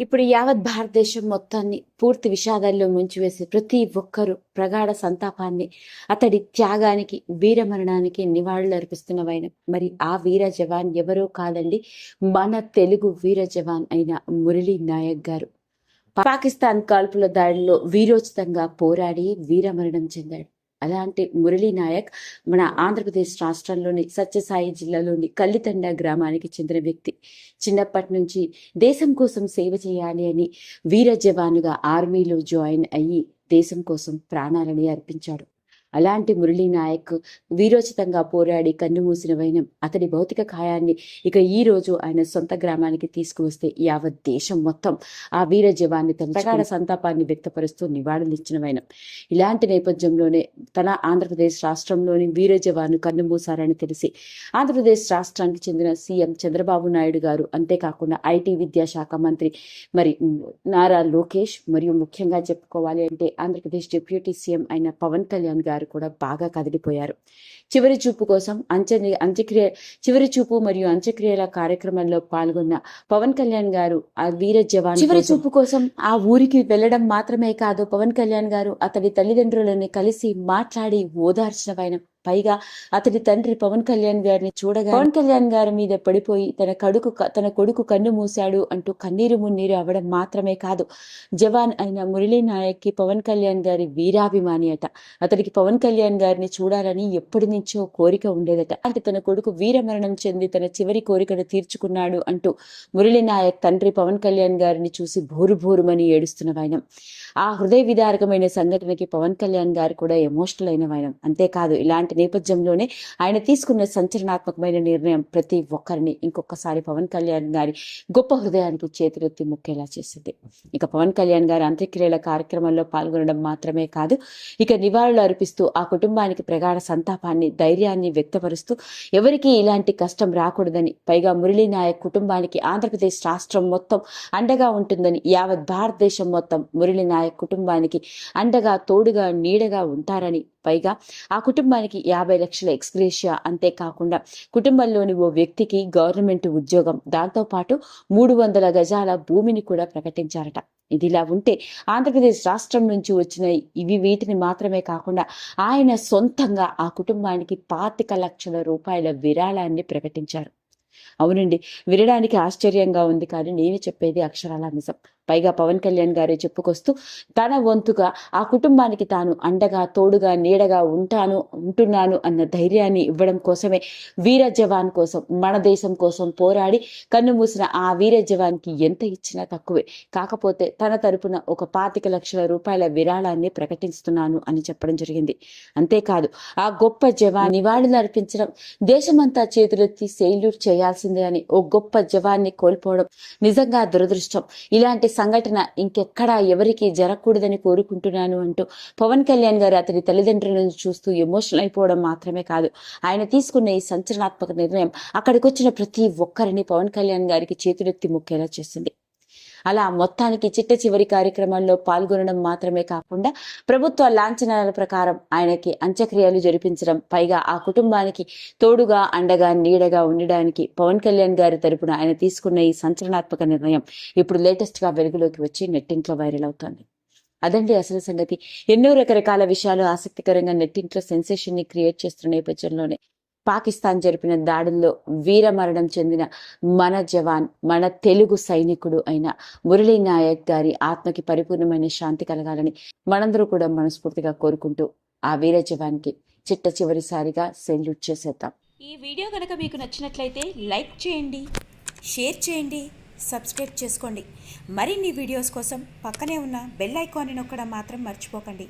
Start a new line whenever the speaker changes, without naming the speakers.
ఇప్పుడు యావత్ భారతదేశం మొత్తాన్ని పూర్తి విషాదాల్లో ముంచివేసి ప్రతి ఒక్కరూ ప్రగాఢ సంతాపాన్ని అతడి త్యాగానికి వీరమరణానికి నివాళులు అర్పిస్తున్న వైన. మరి ఆ వీర జవాన్ ఎవరో కాదండి మన తెలుగు వీర జవాన్ అయిన మురళి నాయక్ గారు. పాకిస్తాన్ కాల్పుల దాడిలో వీరోచితంగా పోరాడి వీరమరణం చెందాడు. అలాంటి మురళీ నాయక్ మన ఆంధ్రప్రదేశ్ రాష్ట్రంలోని సత్యసాయి జిల్లాలోని కల్లితండ గ్రామానికి చెందిన వ్యక్తి. చిన్నప్పటి నుంచి దేశం కోసం సేవ చేయాలి అని వీర జవానుగా ఆర్మీలో జాయిన్ అయ్యి దేశం కోసం ప్రాణాలని అర్పించాడు. అలాంటి మురళీ నాయక్ వీరోచితంగా పోరాడి కన్నుమూసిన వైనం అతడి భౌతిక కాయాన్ని ఇక ఈ రోజు ఆయన సొంత గ్రామానికి తీసుకువస్తే యావత్ దేశం మొత్తం ఆ వీర జవాన్ని తన సంతాపాన్ని వ్యక్తపరుస్తూ నివాళులిచ్చిన వైనం. ఇలాంటి నేపథ్యంలోనే తన ఆంధ్రప్రదేశ్ రాష్ట్రంలోని వీర జవాను కన్నుమూశారని తెలిసి ఆంధ్రప్రదేశ్ రాష్ట్రానికి చెందిన సీఎం చంద్రబాబు నాయుడు గారు అంతేకాకుండా ఐటీ విద్యాశాఖ మంత్రి మరి నారా లోకేష్ మరియు ముఖ్యంగా చెప్పుకోవాలి అంటే ఆంధ్రప్రదేశ్ డిప్యూటీ సీఎం అయిన పవన్ కళ్యాణ్ గారు కూడా బాగా కదిలిపోయారు. చివరి చూపు కోసం అంచె అంత్యక్రియ చివరి చూపు మరియు అంత్యక్రియల కార్యక్రమంలో పాల్గొన్న పవన్ కళ్యాణ్ గారు ఆ వీర జవాన్ చివరి చూపు కోసం ఆ ఊరికి వెళ్ళడం మాత్రమే కాదు పవన్ కళ్యాణ్ గారు అతడి తల్లిదండ్రులని కలిసి మాట్లాడి ఓదార్చిన వైనం. పైగా అతడి తండ్రి పవన్ కళ్యాణ్ గారిని చూడగా పవన్ కళ్యాణ్ గారి మీద పడిపోయి తన కడుకు తన కొడుకు కన్ను మూశాడు అంటూ కన్నీరు మున్నీరు అవడం మాత్రమే కాదు. జవాన్ అయిన మురళీ నాయక్కి పవన్ కళ్యాణ్ గారి వీరాభిమాని అట. అతనికి పవన్ కళ్యాణ్ గారిని చూడాలని ఎప్పటి నుంచో కోరిక ఉండేదట. అంటే తన కొడుకు వీరమరణం చెంది తన చివరి కోరికను తీర్చుకున్నాడు అంటూ మురళీ నాయక్ తండ్రి పవన్ కళ్యాణ్ గారిని చూసి భోరు భోరుమని ఏడుస్తున్న వైనం. ఆ హృదయ విదారకమైన సంఘటనకి పవన్ కళ్యాణ్ గారు కూడా ఎమోషనల్ అయిన వైనం. అంతేకాదు ఇలాంటి నేపథ్యంలోనే ఆయన తీసుకున్న సంచలనాత్మకమైన నిర్ణయం ప్రతి ఒక్కరిని ఇంకొకసారి పవన్ కళ్యాణ్ గారి గొప్ప హృదయానికి చేతులెత్తి మొక్కేలా చేసింది. ఇక పవన్ కళ్యాణ్ గారి అంత్యక్రియల కార్యక్రమంలో పాల్గొనడం మాత్రమే కాదు ఇక నివాళులు అర్పిస్తూ ఆ కుటుంబానికి ప్రగాఢ సంతాపాన్ని ధైర్యాన్ని వ్యక్తపరుస్తూ ఎవరికీ ఇలాంటి కష్టం రాకూడదని పైగా మురళీ నాయక్ కుటుంబానికి ఆంధ్రప్రదేశ్ రాష్ట్రం మొత్తం అండగా ఉంటుందని యావత్ భారతదేశం మొత్తం మురళీ నాయక్ కుటుంబానికి అండగా తోడుగా నీడగా ఉంటారని పైగా ఆ కుటుంబానికి యాభై లక్షల ఎక్స్గ్రేషియా అంతేకాకుండా కుటుంబంలోని ఓ వ్యక్తికి గవర్నమెంట్ ఉద్యోగం. దాంతోపాటు మూడు వందల గజాల భూమిని కూడా ప్రకటించారట. ఇదిలా ఉంటే ఆంధ్రప్రదేశ్ రాష్ట్రం నుంచి వచ్చిన ఇవి వీటిని మాత్రమే కాకుండా ఆయన సొంతంగా ఆ కుటుంబానికి పాతిక లక్షల రూపాయల విరాళాన్ని ప్రకటించారు. అవునండి వినడానికి ఆశ్చర్యంగా ఉంది కానీ నేను చెప్పేది అక్షరాల నిజం. పైగా పవన్ కళ్యాణ్ గారే చెప్పుకొస్తూ తన వంతుగా ఆ కుటుంబానికి తాను అండగా తోడుగా నీడగా ఉంటాను ఉంటున్నాను అన్న ధైర్యాన్ని ఇవ్వడం కోసమే వీర జవాన్ కోసం మన దేశం కోసం పోరాడి కన్ను మూసిన ఆ వీర జవాన్కి ఎంత ఇచ్చినా తక్కువే. కాకపోతే తన తరపున ఒక పాతిక లక్షల రూపాయల విరాళాన్ని ప్రకటిస్తున్నాను అని చెప్పడం జరిగింది. అంతేకాదు ఆ గొప్ప జవాన్ నివాళులు అర్పించడం దేశమంతా చేతులెత్తి సెల్యూట్ చేయాల్సిందే అని ఓ గొప్ప జవాన్ని కోల్పోవడం నిజంగా దురదృష్టం. ఇలాంటి సంఘటన ఇంకెక్కడా ఎవరికి జరగకూడదని కోరుకుంటున్నాను అంటూ పవన్ కళ్యాణ్ గారు అతడి తల్లిదండ్రులను చూస్తూ ఎమోషనల్ అయిపోవడం మాత్రమే కాదు. ఆయన తీసుకున్న ఈ సంచలనాత్మక నిర్ణయం అక్కడికి వచ్చిన ప్రతి ఒక్కరిని పవన్ కళ్యాణ్ గారికి చేతులెత్తి మొక్కేలా చేసింది. అలా మొత్తానికి చిట్ట చివరి కార్యక్రమంలో పాల్గొనడం మాత్రమే కాకుండా ప్రభుత్వ లాంఛనాల ప్రకారం ఆయనకి అంత్యక్రియలు జరిపించడం పైగా ఆ కుటుంబానికి తోడుగా అండగా నీడగా ఉండడానికి పవన్ కళ్యాణ్ గారి తరపున ఆయన తీసుకున్న ఈ సంచలనాత్మక నిర్ణయం ఇప్పుడు లేటెస్ట్గా వెలుగులోకి వచ్చి నెట్టింట్లో వైరల్ అవుతోంది. అదండి అసలు సంగతి. ఎన్నో రకరకాల విషయాలు ఆసక్తికరంగా నెట్టింట్లో సెన్సేషన్ని క్రియేట్ చేస్తున్న నేపథ్యంలోనే పాకిస్తాన్ జరిపిన దాడుల్లో వీరమరణం చెందిన మన జవాన్ మన తెలుగు సైనికుడు అయిన మురళీ నాయక్ గారి ఆత్మకి పరిపూర్ణమైన శాంతి కలగాలని మనందరూ కూడా మనస్ఫూర్తిగా కోరుకుంటూ ఆ వీర జవాన్కి చిట్ట చివరిసారిగా సెల్యూట్ చేసేద్దాం.
ఈ వీడియో కనుక మీకు నచ్చినట్లయితే లైక్ చేయండి షేర్ చేయండి సబ్స్క్రైబ్ చేసుకోండి. మరిన్ని వీడియోస్ కోసం పక్కనే ఉన్న బెల్ ఐకాన్ని నొక్కడం మాత్రం మర్చిపోకండి.